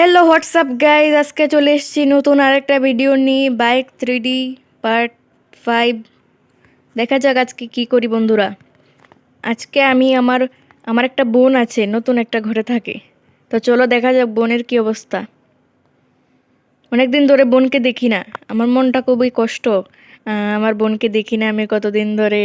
Hello WhatsApp guys আজকে চলে এসেছি নতুন আরেকটা ভিডিও নিয়ে bike three D part five দেখা যাক আজকে কি করি বন্ধুরা। আজকে আমি আমার আমার একটা বোন আছে, নতুন একটা ঘরে থাকে। তো চলো দেখা যাক বোনের কি অবস্থা। অনেকদিন ধরে বোনকে দেখি না। আমার মনটা খুবই কষ্ট। আমার বোনকে দেখি না আমি কতদিন ধরে।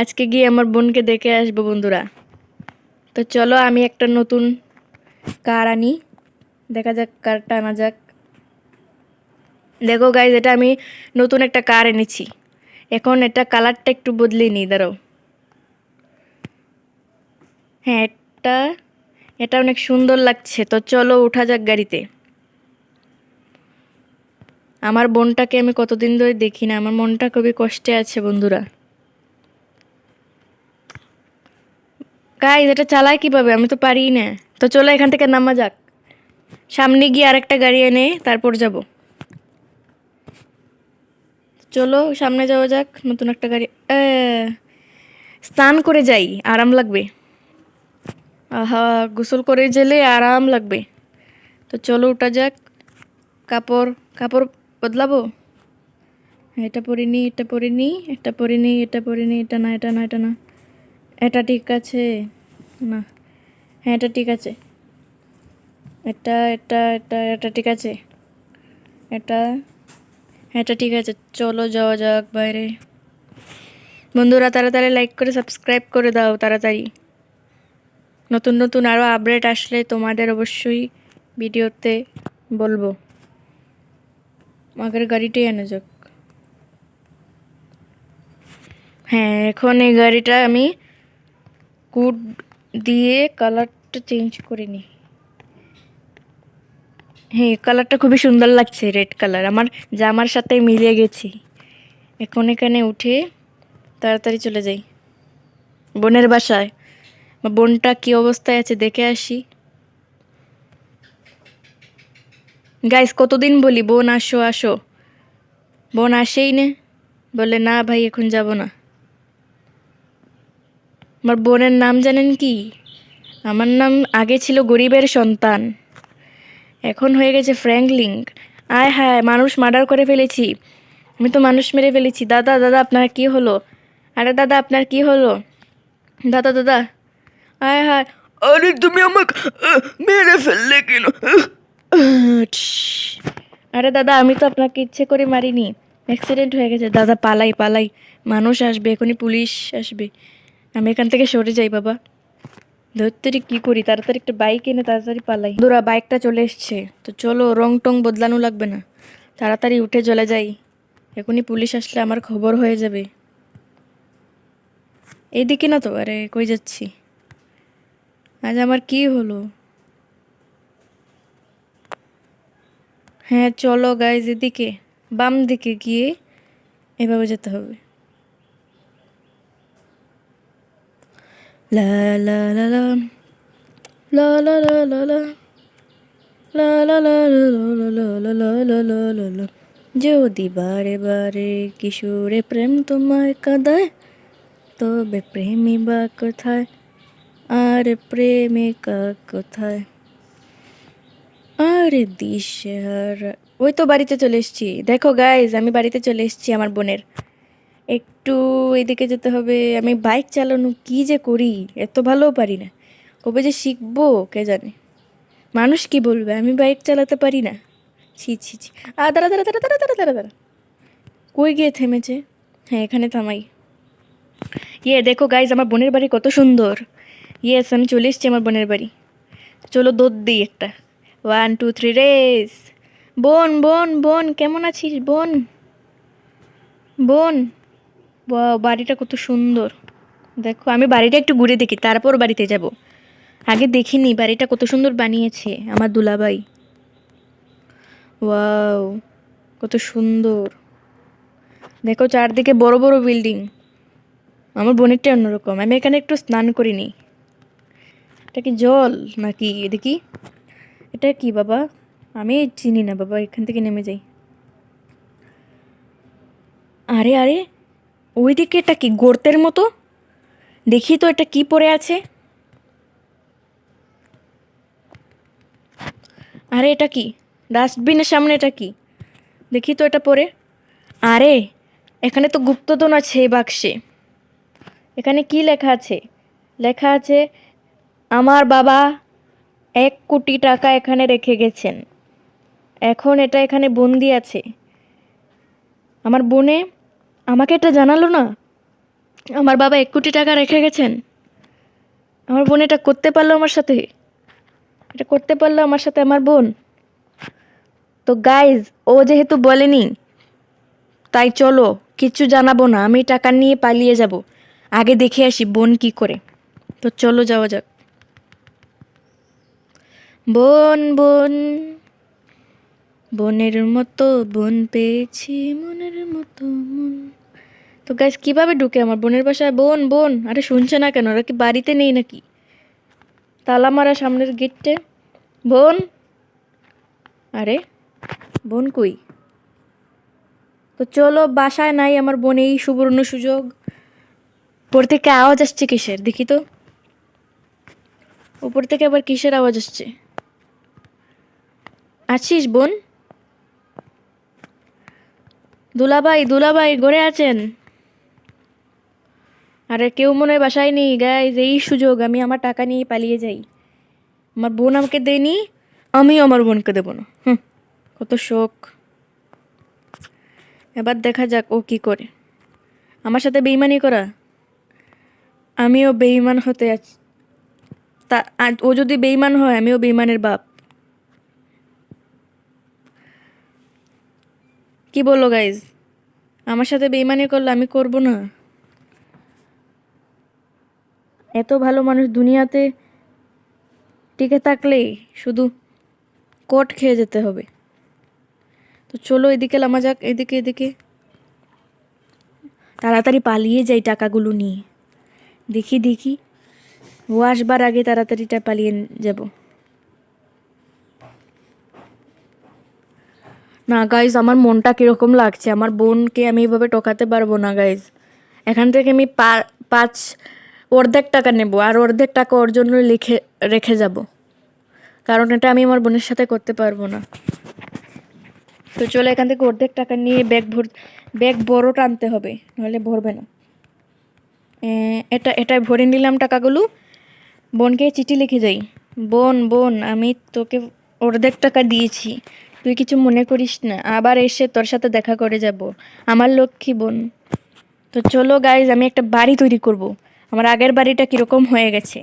আজকে গিয়ে আমার বোনকে দেখে আসব বন্ধুরা। তো চলো আমি একটা নতুন কার আনি। দেখা যাক, কারটা আনা যাক। দেখো গাইজ এটা আমি নতুন একটা কার এনেছি। এখন এটা কালারটা একটু বদলে নিই, দাঁড়াও। হ্যাঁ এটা এটা অনেক সুন্দর লাগছে। তো চলো, উঠা যাক গাড়িতে। আমার বোনটাকে আমি কতদিন ধরে দেখি না, আমার মনটা খুবই কষ্টে আছে, বন্ধুরা। গাইজ এটা চালায় কীভাবে? আমি তো পারি না। তো চলো, এখান থেকে নামা যাক। সামনে গিয়ে আরেকটা গাড়ি এনে তারপর যাব। চলো, সামনে যাওয়া যাক, নতুন একটা গাড়ি স্নান করে যাই, আরাম লাগবে। আহা, গোসল করে গেলে আরাম লাগবে। তো চলো ওটা যাক। কাপড় কাপড় বদলাবো? এটা পরে পরিনি এটা পরে পরিনি এটা পরিনি এটা পরে পরিনি এটা না এটা না এটা না। এটা ঠিক আছে। না। হ্যাঁ এটা ঠিক আছে। এটা এটা এটা এটা ঠিক আছে। এটা এটা ঠিক আছে। চলো যাওয়া যাক বাইরে। বন্ধুরা, তাড়াতাড়ি লাইক করে সাবস্ক্রাইব করে দাও তাড়াতাড়ি। নতুন নতুন আরও আপডেট আসলে তোমাদের অবশ্যই ভিডিওতে বলব। আগের গাড়িটাই এনে যাক। হ্যাঁ এখন এই গাড়িটা আমি কুড দিয়ে কালারটা চেঞ্জ করে নিই। হ্যাঁ কালারটা খুবই সুন্দর লাগছে রেড কালার আমার জামার সাথে মিলিয়ে গেছি। এখন এখানে উঠে তাড়াতাড়ি চলে যাই। বোনের বাসায়। বোনটা কি অবস্থায় আছে দেখে আসি। গাইস কতদিন বলি, বোন আসো আসো। বোন আসেই না। বলে, না ভাই, এখন যাব না। আমার বোনের নাম জানেন কি? আমার নাম আগে ছিল গরিবের সন্তান। এখন হয়ে গেছে ফ্র্যাঙ্কলিং। আয় হায় মানুষ মার্ডার করে ফেলেছি। আমি তো মানুষ মেরে ফেলেছি। দাদা দাদা আপনার কি হলো? আরে দাদা আপনার কি হলো? দাদা দাদা। আয় হায়। আরে তুমি আমাকে মেরে ফেললে কেন? আরে দাদা আমি তো আপনাকে ইচ্ছে করে মারিনি। অ্যাক্সিডেন্ট হয়ে গেছে। দাদা পালাই পালাই। মানুষ আসবে এখনই পুলিশ আসবে। আমি এখান থেকে সরে যাই বাবা। ধরতে কি করি? তাড়াতাড়ি একটা বাইক এনে তাড়াতাড়ি পালাই। দুরা বাইকটা চলে এসছে। তো চলো রং টং বদলানো লাগবে না। তাড়াতাড়ি উঠে চলে যাই। এখনই পুলিশ আসলে আমার খবর হয়ে যাবে। এইদিকে না তো? আরে, কই যাচ্ছি? আজ আমার কি হলো? হ্যাঁ চলো গাইজ এদিকে। বাম দিকে গিয়ে এভাবে যেতে হবে। লা লা লা লা লা লা লা লা লা লা লা লা লা লা লা লা লা লা লা যদি বারে বারে কিশোরে প্রেম তোমায় কাঁদায় তবে প্রেমী বা কোথায় আর প্রেমিকা কোথায় আরে দিশেহারা ওই তো বাড়িতে চলে এসেছি দেখো গাইজ আমি বাড়িতে চলে এসেছি আমার বোনের একটু এদিকে যেতে হবে, আমি বাইক চালানো কি যে করি, এত ভালোও পারি না। কবে যে শিখব, কে জানে? মানুষ কি বলবে, আমি বাইক চালাতে পারি না? ছি ছি ছি। আ, দাঁড়া দাঁড়া দাঁড়া দাঁড়া দাঁড়া দাঁড়া কই গিয়ে থেমেছে? হ্যাঁ এখানে থামাই। ইয়ে দেখো গাইজ আমার বোনের বাড়ি কত সুন্দর। ইয়েস আমি চলে এসেছি আমার বোনের বাড়ি। চলো দৌড় দিই একটা। ওয়ান টু থ্রি রেস বোন বোন বোন, কেমন আছিস, বোন? বোন বাড়িটা কত সুন্দর। দেখো, আমি বাড়িটা একটু ঘুরে দেখি, তারপর বাড়িতে যাব। আগে দেখিনি, বাড়িটা কত সুন্দর বানিয়েছে আমার দুলাভাই। ওয়াও, কত সুন্দর। দেখো, চারদিকে বড় বড় বিল্ডিং। আমার বোনেরটা অন্যরকম, আমি এখানে একটু স্নান করিনি। এটা কি জল নাকি? দেখি এটা কি বাবা? আমি চিনি না বাবা, এখান থেকে নেমে যাই। আরে আরে ওইদিকে এটা কি গর্তের মতো? দেখি তো এটা কি পড়ে আছে। আরে এটা কি? ডাস্টবিনের সামনে এটা কি? দেখি তো এটা পরে আরে, এখানে তো গুপ্তধন আছে এই বাক্সে। এখানে কি লেখা আছে? লেখা আছে, আমার বাবা এক কোটি টাকা এখানে রেখে গেছেন। এখন এটা এখানে বন্দি আছে। আমার বোনে আমাকে এটা জানালো না? আমার বাবা এক কোটি টাকা রেখে গেছেন। আমার বোন এটা করতে পারল আমার সাথে। এটা করতে পারল আমার সাথে আমার বোন। তো গাইজ ও যেহেতু বলেনি, তাই চলো, কিছু জানাব না। আমি টাকা নিয়ে পালিয়ে যাব। আগে দেখে আসি বোন কি করে। তো চলো যাওয়া যাক। বোন বোন বোনের মতো বোন পেয়েছি, মনের মতো মন। তো গাইজ কীভাবে ঢুকে আমার বোনের বাসায়? বোন বোন, আরে শুনছে না কেন? ওরা কি বাড়িতে নেই নাকি? তালা মারা সামনের গেটে। বোন, আরে, বোন কই? তো চলো, বাসায় নাই আমার বোন, এই সুবর্ণ সুযোগ। উপর থেকে আওয়াজ আসছে কিসের? দেখি তো। উপর থেকে আবার কিসের আওয়াজ আসছে? আছিস বোন? দুলাভাই দুলাভাই, ঘরে আছেন? আরে কেউ মনে হয় বাসায় নেই গাইজ এই সুযোগ, আমি আমার টাকা নিয়ে পালিয়ে যাই। আমার বোন আমাকে দেয়নি, আমিও আমার বোনকে দেবো না। হুম, কত শোক। এবার দেখা যাক ও কি করে। আমার সাথে বেইমানি করা? আমিও বেইমান হতে আছি তা ও যদি বেইমান হয়, আমিও বেইমানের বাপ। কি বলল গাইজ আমার সাথে বেইমানি করলে আমি করব না। এত ভালো মানুষ দুনিয়াতে টিকে থাকলে শুধু কোট খেয়ে যেতে হবে। তো চলো এদিকে লামা যাক, এদিকে এদিকে। তাড়াতাড়ি পালিয়ে যাই টাকাগুলো নিয়ে। দেখি দেখি। ও আসবার আগে তাড়াতাড়িটা পালিয়ে যাব। না গাইজ আমার মনটা কীরকম লাগছে? আমার বোনকে আমি এভাবে টোকাতে পারব না গাইজ এখান থেকে আমি পাঁচ, অর্ধেক টাকা নেব আর অর্ধেক টাকা ওর জন্য লিখে, রেখে যাব। কারণ এটা আমি আমার বোনের সাথে করতে পারব না। তো চলো এখান থেকে অর্ধেক টাকা নিয়ে ব্যাগ ভর, ব্যাগ বড় টানতে হবে, নাহলে ভরবে না। এটা এটা ভরে নিলাম টাকাগুলো। বোনকে চিঠি লিখে যাই বোন বোন, আমি তোকে অর্ধেক টাকা দিয়েছি। তুই কিছু মনে করিস না, আবার এসে তোর সাথে দেখা করে যাব। আমার লক্ষ্মী বোন। তো চলো গাইজ আমি একটা বাড়ি তৈরি করব। আমার আগের বাড়িটা কীরকম হয়ে গেছে।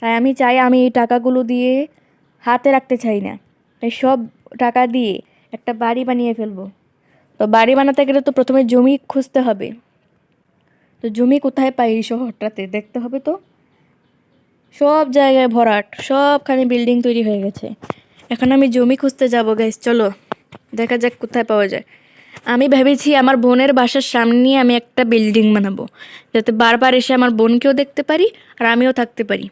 তাই আমি চাই আমি এই টাকাগুলো দিয়ে হাতে রাখতে চাই না। তাই সব টাকা দিয়ে একটা বাড়ি বানিয়ে ফেলব। তো বাড়ি বানাতে গেলে তো প্রথমে জমি খুঁজতে হবে। তো জমি কোথায় পাই এই শহরটাতে দেখতে হবে তো? সব জায়গায় ভরাট, সবখানে বিল্ডিং তৈরি হয়ে গেছে। এখন আমি জমি খুঁজতে যাব গাইস চলো। দেখা যাক কোথায় পাওয়া যায়। আমি ভেবেছি আমার বোনের বাসার সামনে আমি একটা বিল্ডিং বানাবো, যাতে বারবার এসে আমার বোনকেও দেখতে পারি আর আমিও থাকতে পারি।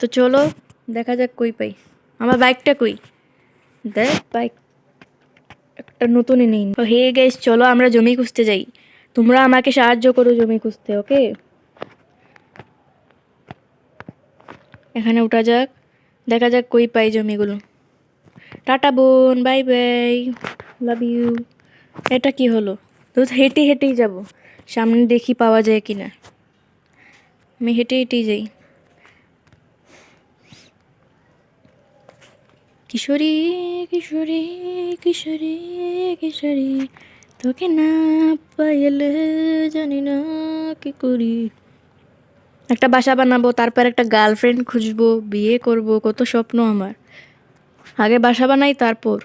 তো চলো, দেখা যাক কই পাই। আমার বাইকটা কই? দেখ বাইক একটা নতুন নেই তো হে গেস চলো আমরা জমি খুঁজতে যাই। তোমরা আমাকে সাহায্য করো জমি খুঁজতে ওকে এখানে উঠা যাক, দেখা যাক কই পাই জমিগুলো। টাটা বোন, বাই বাই লাভ ইউ এটা কি হলো? তো হেঁটে হেঁটেই যাব। সামনে দেখি পাওয়া যায় কি না আমি হেঁটে হেঁটেই যাই। কিশোরী কিশোরী কিশোরী কিশোরী, তোকে না পাইলে জানি না কি করি। একটা বাসা বানাবো, তারপর একটা গার্লফ্রেন্ড খুঁজবো, বিয়ে করব, কত স্বপ্ন আমার। আগে বাসা বানাই, তারপর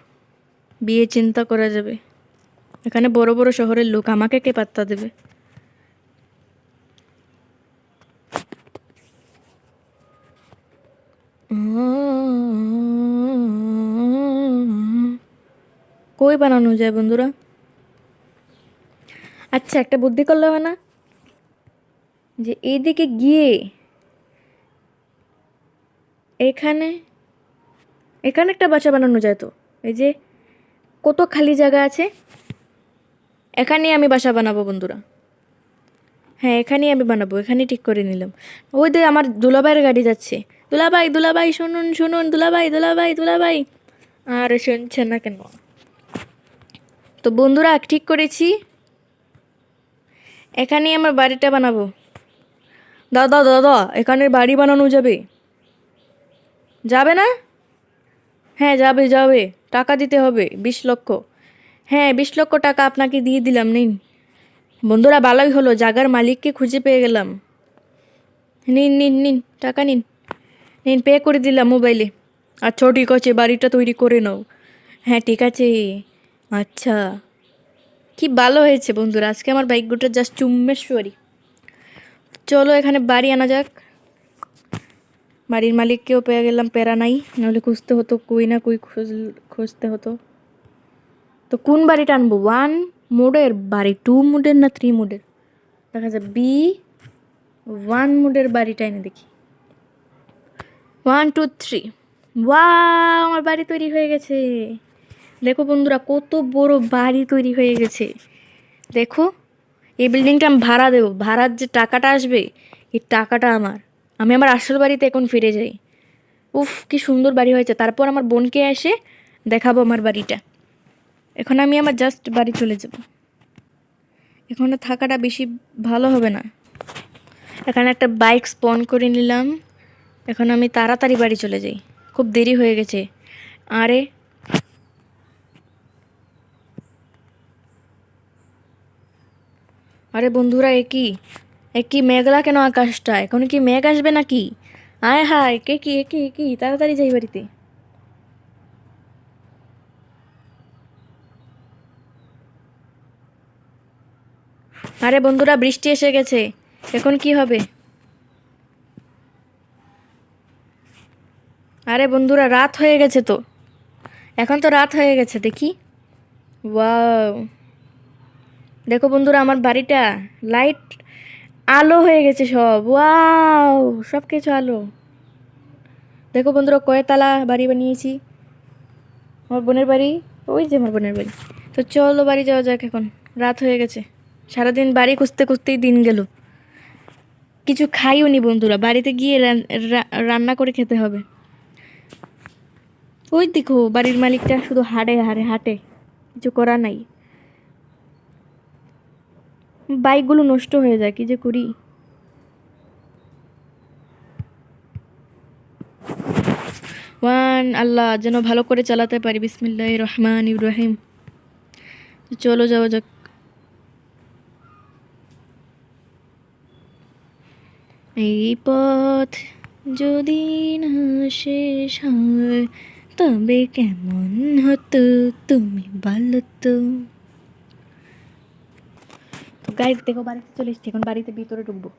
বিয়ে চিন্তা করা যাবে। এখানে বড় বড় শহরের লোক আমাকে কে পাত্তা দেবে? কই বানানো যায় বন্ধুরা? আচ্ছা একটা বুদ্ধি করলে হয় না? যে এইদিকে গিয়ে এখানে এখানে একটা বাসা বানানো যায় তো। এই যে কত খালি জায়গা আছে, এখানেই আমি বাসা বানাবো বন্ধুরা। হ্যাঁ এখানেই আমি বানাবো, এখানেই ঠিক করে নিলাম। ওই দে আমার দুলাভাইয়ের গাড়ি যাচ্ছে। দুলাভাই দুলাভাই, শুনুন শুনুন, দুলাভাই দুলাভাই দুলাভাই। আর শুনছে না কেন? তো বন্ধুরা, ঠিক করেছি। এখানেই আমার বাড়িটা বানাবো। দাদা দাদা, এখানে বাড়ি বানানো যাবে। যাবে না? হ্যাঁ যাবে যাবে। টাকা দিতে হবে, বিশ লক্ষ। হ্যাঁ বিশ লক্ষ টাকা আপনাকে দিয়ে দিলাম, নিন। বন্ধুরা, ভালোই হলো, জাগার মালিককে খুঁজে পেয়ে গেলাম। নিন নিন নিন, টাকা নিন। নিন পে করে দিলাম মোবাইলে আচ্ছা ঠিক আছে বাড়িটা তৈরি করে নাও। হ্যাঁ ঠিক আছে। আচ্ছা। কি ভালো হয়েছে বন্ধুরা, আজকে আমার বাইকগুলো জাস্ট চুম্মেশ্বরী চলো, এখানে বাড়ি আনা যাক। বাড়ির মালিককেও পেয়ে গেলাম প্যারা নাই, নাহলে খুঁজতে হতো কই না কই খুঁজ, খুঁজতে হতো। তো কোন বাড়িটা আনব? ওয়ান মোডের? বাড়ি টু মোডের না থ্রি মোডের? দেখা যায় বি ওয়ান মোডের বাড়িটা এনে দেখি। ওয়ান টু থ্রি ওয়া আমার বাড়ি তৈরি হয়ে গেছে। দেখো বন্ধুরা, কত বড় বাড়ি তৈরি হয়ে গেছে। দেখো, এই বিল্ডিংটা আমি ভাড়া দেবো। ভাড়ার যে টাকাটা আসবে, এই টাকাটা আমার। আমি আমার আসল বাড়িতে এখন ফিরে যাই। উফ, কি সুন্দর বাড়ি হয়েছে। তারপর আমার বোনকে এসে দেখাবো আমার বাড়িটা। এখন আমি আমার জাস্ট বাড়ি চলে যাব। এখানে থাকাটা বেশি ভালো হবে না। এখানে একটা বাইক স্পন করে নিলাম। এখন আমি তাড়াতাড়ি বাড়ি চলে যাই। খুব দেরি হয়ে গেছে। আরে। আরে বন্ধুরা একই একই মেঘলা কেন আকাশটা? এখন কি মেঘ আসবে নাকি? আয় হায়, কে কি একই একই তাড়াতাড়ি যাই বাড়িতে। আরে বন্ধুরা, বৃষ্টি এসে গেছে। এখন কি হবে? আরে বন্ধুরা, রাত হয়ে গেছে তো। এখন তো রাত হয়ে গেছে, দেখি। ওয়াও। দেখো বন্ধুরা, আমার বাড়িটা, লাইট আলো হয়ে গেছে সব। ওয়াও সব কিছু আলো। দেখো বন্ধুরা কয়তালা বাড়ি বানিয়েছি। আমার বোনের বাড়ি, ওই যে আমার বোনের বাড়ি। তো চলো বাড়ি যাওয়া যাক এখন। রাত হয়ে গেছে। সারাদিন বাড়ি খুঁজতে খুঁজতেই দিন গেল। কিছু খাইও নি বন্ধুরা, বাড়িতে গিয়ে রান্না করে খেতে হবে। ওই দেখো, বাড়ির মালিকটা শুধু হাড়ে হাড়ে হাঁটে, কিছু করা নাই। বাইকগুলো নষ্ট হয়ে যায়, কি যে করি? ওয়ান, আল্লাহ যেন ভালো করে চালাতে পারি। বিসমিল্লাহ রহমান ইব্রাহিম চলো যাওয়া যাক। এই পথ যদি না শেষ হয়, তবে কেমন হতো তুমি বলো তো তো? গাইজ দেখো বাড়িতে চলে এসছি। এখন বাড়িতে ভিতরে ঢুকবো।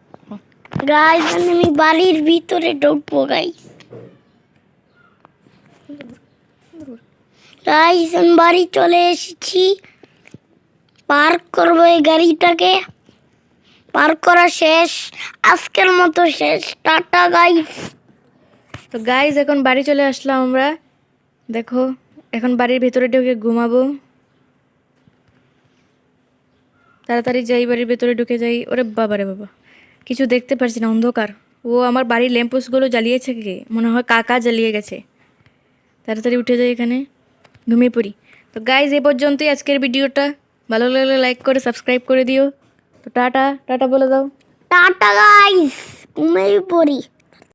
গাইস আমি বাড়ির ভিতরে ঢুকবো গাইস গাইস আমি বাড়ি চলে এসেছি। পার্ক করব এই গাড়িটাকে। পার্ক করা শেষ। আজকের মতো শেষ। টাটা গাইস তো গাইজ এখন বাড়ি চলে আসলাম আমরা। দেখো এখন বাড়ির ভেতরে ঢুকে ঘুমাবো। তাড়াতাড়ি যাই, বাড়ির ভেতরে ঢুকে যাই। ওরে বাবা রে বাবা, কিছু দেখতে পারছি না, অন্ধকার। ও আমার বাড়ির ল্যাম্পোস্টগুলো জ্বালিয়েছে কে? মনে হয় কাকা জ্বালিয়ে গেছে। তাড়াতাড়ি উঠে যাই এখানে, ঘুমিয়ে পড়ি। তো গাইজ এ পর্যন্তই আজকের ভিডিওটা। ভালো লাগলে লাইক করে সাবস্ক্রাইব করে দিও। তো টাটা টাটা বলে দাও। টাটা গাইস ঘুমিয়ে পড়ি।